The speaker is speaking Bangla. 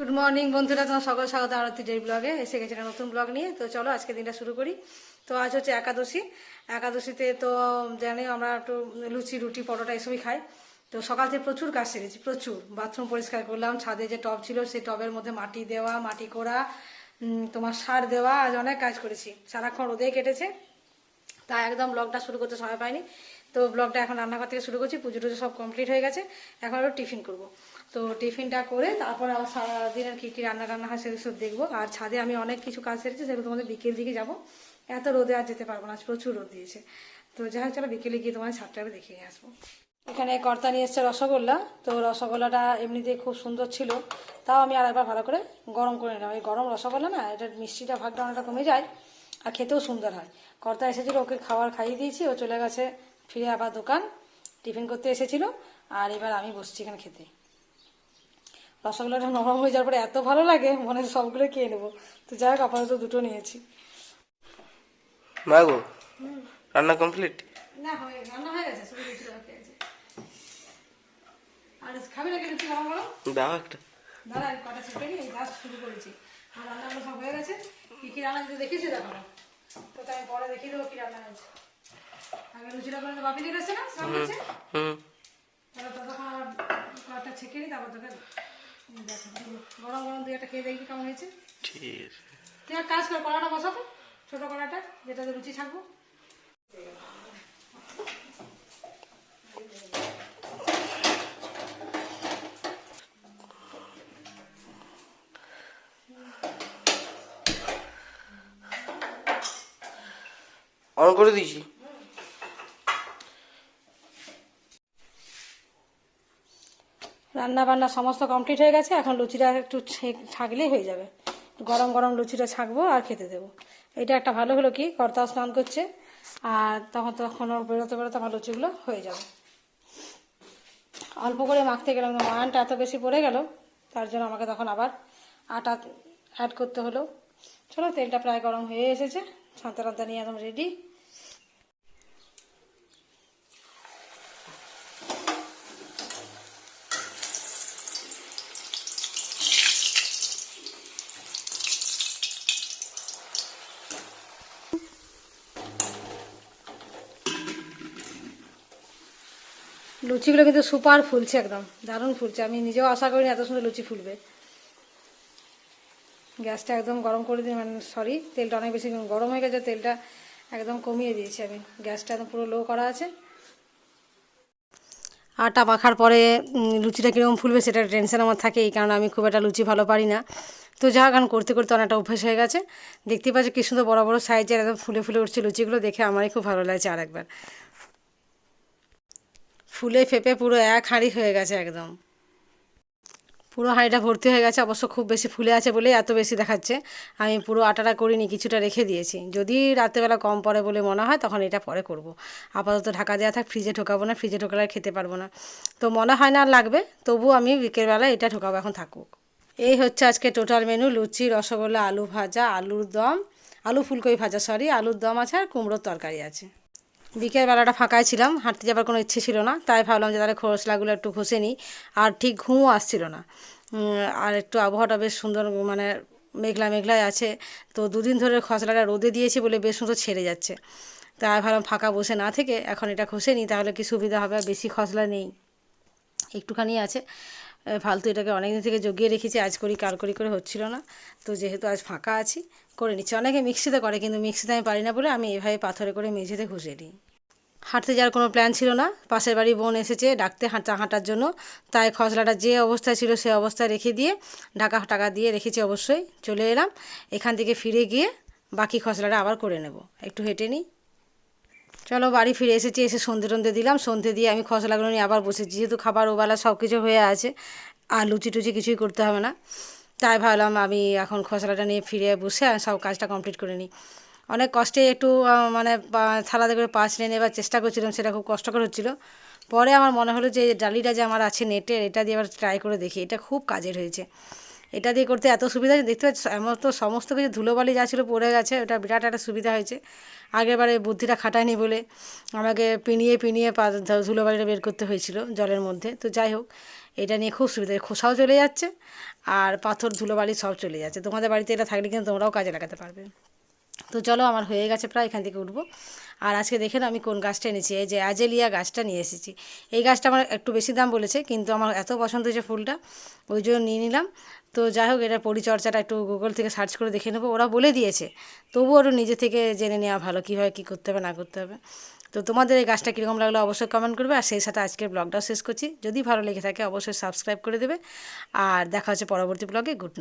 গুড মর্নিং বন্ধুরা, তোমার সকল স্বাগত আরতি ডে ব্লগে এসে গেছে একটা নতুন ব্লগ নিয়ে। তো চলো, আজকে দিনটা শুরু করি। তো আজ হচ্ছে একাদশী। একাদশীতে তো জানি আমরা একটু লুচি, রুটি, পরোটা এসবই খাই। তো সকাল থেকে প্রচুর কাজ সেরেছি প্রচুর। বাথরুম পরিষ্কার করলাম, ছাদে যে টব ছিল, সেই টবের মধ্যে মাটি দেওয়া, মাটি করা তোমার সার দেওয়া, আজ অনেক কাজ করেছি। সারাক্ষণ রোদেই কেটেছে। তাই একদম ব্লগটা শুরু করতে সময় পাইনি। তো ব্লগটা এখন রান্নাঘর থেকে শুরু করছি, পুজো টুজো সব কমপ্লিট হয়ে গেছে। এখন আরও টিফিন করব। তো টিফিনটা করে তারপর আবার সারাদিনের কী কী রান্না টান্না হয় সেগুলো সব দেখব। আর ছাদে আমি অনেক কিছু কাজ সেরেছি, সেগুলো তোমাদের বিকেল দিকে যাব। এত রোদে আর যেতে পারব না, আজ প্রচুর রোদ দিয়েছে। তো যাই হোক, চলো বিকেলে গিয়ে তোমাদের ছাদটা দেখে নিয়ে আসব। এখানে কর্তা নিয়ে এসছে রসগোল্লা। তো রসগোল্লাটা এমনিতেই খুব সুন্দর ছিল। তাও আমি আর একবার ভালো করে গরম করে নিলাম। এই গরম রসগোল্লা না এটা মিষ্টিটা ভাগটা অনেকটা কমে যায়। আর খেতেও সুন্দর হয়। কর্তা এসেছিল ওকে খাবার খাইয়ে দিয়েছি ও চলে গেছে ফিরে আবার দোকান টিফিন করতে এসেছিল আর এবার আমি বসছি এখানে খেতে। রসগোল্লাটা নরম হয়ে যাওয়ার পরে এত ভালো লাগে মনে হয় সবগুলো খেয়ে নেব। তো যাই হোক আপাতত দুটো নিয়েছি। মা গো রান্না কমপ্লিট না হয়ে রান্না হয়ে গেছে শুধু লুচি বাকি আছে। আর খাবি নাকি লুচি গরম গরম দাও একটা। দাঁড়া কটা জাস্ট শুরু করেছি। আর রান্নাগুলো সব হয়ে গেছে। কি কি রান্না যদি দেখেছি দেখো তো তাই পরে দেখিয়ে দেবো কি রান্না হয়েছে। আগে লুচিটা করে বাপি গেছে না? সব হয়েছে? তাহলে ততক্ষণ আমার কয়েকটা ছেঁকে নিই তারপর তোকে দেখো গরম গরম দুই একটা খেয়ে দেখবি কেমন হয়েছে। ঠিক আছে। তুই এক কাজ কর কড়াটা বসাতো ছোট কড়াটা যেটাতে রুচি ছাকবো। অন করে দিয়েছি। রান্না বান্না সমস্ত কমপ্লিট হয়ে গেছে, এখন লুচিটা একটু ছেঁক- ছাঁকলেই হয়ে যাবে। গরম গরম লুচিটা ছাঁকবো আর খেতে দেবো। এটা একটা ভালো হলো কি কর্তাও স্নান করছে, আর তখন তখন বেরোতে বেরোতে আমার লুচিগুলো হয়ে যাবে। অল্প করে মাখতে গেলাম মানটা এত বেশি পড়ে গেল, তার জন্য আমাকে তখন আবার আটা অ্যাড করতে হলো। চলো, তেলটা প্রায় গরম হয়ে এসেছে ছাঁতা টান্তা নিয়ে একদম রেডি লুচিগুলো কিন্তু সুপার ফুলছে একদম, দারুণ ফুলছে। আমি নিজেও আশা করিনি এত সুন্দর লুচি ফুলবে। গ্যাসটা একদম গরম করে দিই মানে সরি তেলটা অনেক বেশি গরম হয়ে গেছে, তেলটা একদম কমিয়ে দিয়েছি আমি। গ্যাসটা একদম পুরো লো করা আছে। আটা মাখার পরে লুচিটা কীরকম ফুলবে সেটা টেনশন আমার থাকে, এই কারণে আমি খুব একটা লুচি ভালো পারি না। তো যা গান করতে করতে অনেকটা অভ্যাস হয়ে গেছে। দেখতে পাচ্ছি কি সুন্দর বড় বড় সাইজের একদম ফুলে ফুলে উঠছে লুচিগুলো, দেখে আমারই খুব ভালো লাগছে আরেকবার। ফুলে ফেপে পুরো এক হাঁড়ি হয়ে গেছে একদম। পুরো হাঁড়িটা ভর্তি হয়ে গেছে, অবশ্য খুব বেশি ফুলে আছে বলেই এত বেশি দেখাচ্ছে। আমি পুরো আটাটা করিনি, কিছুটা রেখে দিয়েছি। যদি রাত্রেবেলা কম পড়ে বলে মনে হয়, তখন এটা পরে করব। আপাতত ঢাকা দেওয়া থাক ফ্রিজে ঢোকাবো না ফ্রিজে ঢোকালে খেতে পারব না। তো মনে হয় না আর লাগবে, তবু আমি বিকেলবেলা এটা ঢোকাবো, এখন থাকুক। এই হচ্ছে আজকে টোটাল মেনু লুচি, রসগোল্লা, আলু ভাজা, আলুর দম, আলু ফুলকপি ভাজা সরি আলুর দম আছে আর কুমড়োর তরকারি আছে। বিকেলবেলাটা ফাঁকায় ছিলাম, হাঁটতে যাবার কোনো ইচ্ছে ছিল না, তাই ভাবলাম যে তাহলে খোসলাগুলো একটু ঘষে নিই, আর ঠিক ঘুমও আসছিল না। আর একটু আবহাওয়াটা বেশ সুন্দর মানে মেঘলা মেঘলাই আছে, তো দুদিন ধরে খসলাটা রোদে দিয়েছি বলে বেশ সুন্দর ছেড়ে যাচ্ছে। তাই ভাবলাম ফাঁকা বসে না থেকে এখন এটা ঘষে নিই, তাহলে কি সুবিধা হবে, আর বেশি খসলা নেই। একটুখানি আছে। ফালতু এটাকে অনেক দিন থেকে জগিয়ে রেখেছি, আজ করি, কাল করি করে হচ্ছিল না। তো যেহেতু আজ ফাঁকা আছি, করে নিচ্ছি। অনেকে মিক্সিতে করে, কিন্তু মিক্সিতে আমি পারি না বলে আমি এভাবে পাথরে করে মেঝেতে ঘষে দিই। হাঁটতে যাওয়ার কোনো প্ল্যান ছিল না। পাশের বাড়ি বোন এসেছে ডাকতে হাঁটা হাঁটার জন্য। তাই খসলাটা যে অবস্থায় ছিল সে অবস্থায় রেখে দিয়ে ঢাকা টাকা দিয়ে রেখেছি অবশ্যই। চলে এলাম। এখান থেকে ফিরে গিয়ে বাকি খসলাটা আবার করে নেব। একটু হেঁটে নিই। চলো বাড়ি ফিরে এসেছি, এসে সন্ধে টন্ধে দিলাম। সন্ধে দিয়ে আমি খসলাগুলো নিয়ে আবার বসেছি। যেহেতু খাবার ওবেলা সব কিছু হয়ে আছে, আর লুচি টুচি কিছুই করতে হবে না। তাই ভাবলাম আমি এখন খসলাটা নিয়ে ফিরে বসে সব কাজটা কমপ্লিট করে নিই। অনেক কষ্টে একটু মানে থালাতে করে পাঁচ নিয়ে নেবার চেষ্টা করছিলাম, সেটা খুব কষ্টকর হচ্ছিল। পরে আমার মনে হলো যে ডালিটা যে আমার আছে নেটের, এটা দিয়ে আবার ট্রাই করে দেখি। এটা খুব কাজের হয়েছে। এটা দিয়ে করতে এত সুবিধা হয়েছে। দেখতে পাচ্ছি, এমন তো সমস্ত কিছু ধুলোবালি যা ছিল পড়ে গেছে, ওটা বিরাট একটা সুবিধা হয়েছে। আগেরবারে বুদ্ধিটা খাটায়নি বলে আমাকে পিনিয়ে পিনিয়ে পা ধুলোবালিটা বের করতে হয়েছিল জলের মধ্যে। তো যাই হোক, এটা নিয়ে খুব সুবিধা খোসাও চলে যাচ্ছে আর পাথর, ধুলোবালি সব চলে যাচ্ছে। তোমাদের বাড়িতে এটা থাকলে কিন্তু তোমরাও কাজে লাগাতে পারবে। তো চলো আমার হয়ে গেছে প্রায়, এখান থেকে উঠবো। আর আজকে দেখে নাও আমি কোন গাছটা এনেছি, এই যে অ্যাজেলিয়া গাছটা নিয়ে এসেছি। এই গাছটা আমার একটু বেশি দাম বলেছে, কিন্তু আমার এত পছন্দ হয়েছে ফুলটা, ওই জন্য নিয়ে নিলাম। তো যাই হোক এটা পরিচর্যাটা একটু গুগল থেকে সার্চ করে দেখে নেব, ওরা বলে দিয়েছে। তবুও একটু নিজে থেকে জেনে নেওয়া ভালো, কীভাবে কী করতে হবে, না করতে হবে। তো তোমাদের এই গাছটা কীরকম লাগল অবশ্যই কমেন্ট করবে, আর সেই সাথে আজকের ব্লগটাও শেষ করছি। যদি ভালো লেগে থাকে, অবশ্যই সাবস্ক্রাইব করে দেবে। আর দেখা হচ্ছে পরবর্তী ব্লগে গুড নাইট